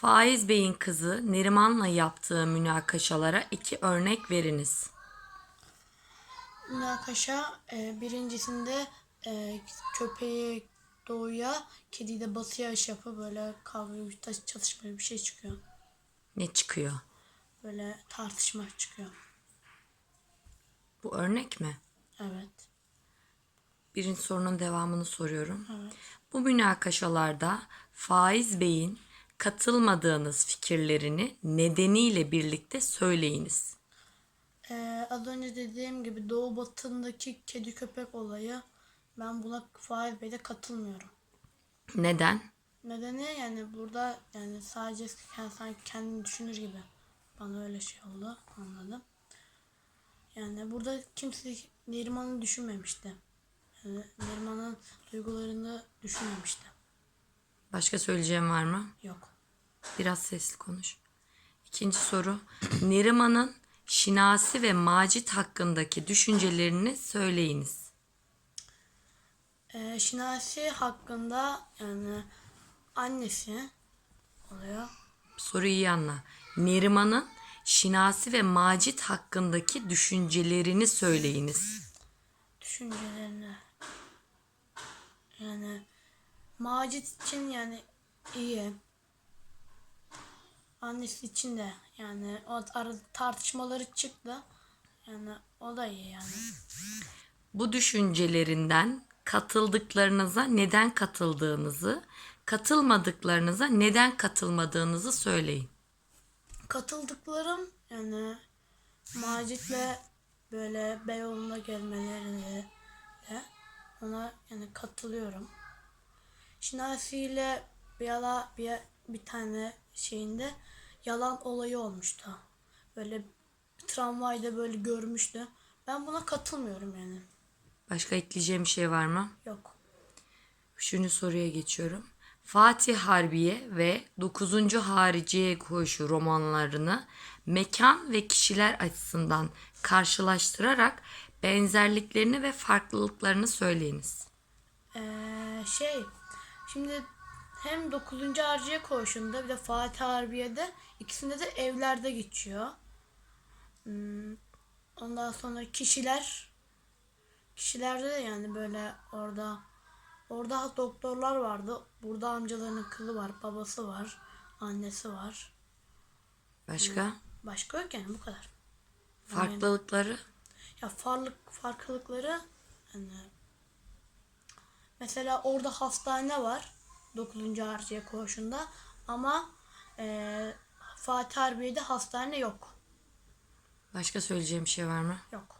Faiz Bey'in kızı Neriman'la yaptığı münakaşalara iki örnek veriniz. Münakaşa e, birincisinde e, köpeği doğuya, kedi de batıya iş yapıp böyle kavga, çatışma bir şey çıkıyor. Ne çıkıyor? Böyle tartışma çıkıyor. Bu örnek mi? Evet. Birinci sorunun devamını soruyorum. Evet. Bu münakaşalarda Faiz Bey'in katılmadığınız fikirlerini nedeniyle birlikte söyleyiniz. E, az önce dediğim gibi doğu batındaki kedi köpek olayı ben buna Faiz Bey'de katılmıyorum. Neden? Nedeni yani burada yani sadece yani sanki kendini düşünür gibi. Bana öyle şey oldu anladım. Yani burada kimse Neriman'ı düşünmemişti. Yani Neriman'ın duygularını düşünmemişti. Başka söyleyeceğim var mı? Yok. Biraz sesli konuş. İkinci soru. Neriman'ın Şinasi ve Macit hakkındaki düşüncelerini söyleyiniz. Ee, Şinasi hakkında yani annesi oluyor. Soruyu iyi anla. Neriman'ın Şinasi ve Macit hakkındaki düşüncelerini söyleyiniz. düşüncelerini. Yani Macit için yani iyi. Annesi için de yani o tartışmaları çıktı. Yani o da iyi yani. Bu düşüncelerinden katıldıklarınıza neden katıldığınızı, katılmadıklarınıza neden katılmadığınızı söyleyin. Katıldıklarım yani Macit'le böyle Beyoğlu'na gelmelerine de ona yani katılıyorum. Şinasi ile bir yala bir, bir tane şeyinde yalan olayı olmuştu. Böyle tramvayda böyle görmüştü. Ben buna katılmıyorum yani. Başka ekleyeceğim bir şey var mı? Yok. Üçüncü soruya geçiyorum. Fatih Harbiye ve 9. Hariciye Koğuşu romanlarını mekan ve kişiler açısından karşılaştırarak benzerliklerini ve farklılıklarını söyleyiniz. Ee, şey şimdi hem 9. Harciye Koğuşu'nda bir de Fatih Harbiye'de ikisinde de evlerde geçiyor. Hmm, ondan sonra kişiler kişilerde de yani böyle orada orada doktorlar vardı. Burada amcalarının kızı var, babası var, annesi var. Başka? Başka yok yani bu kadar. Farklılıkları? Ya farlık farklılıkları hani mesela orada hastane var 9. Harciye Koğuşu'nda ama e, Fatih Harbiye'de hastane yok. Başka söyleyeceğim bir şey var mı? Yok.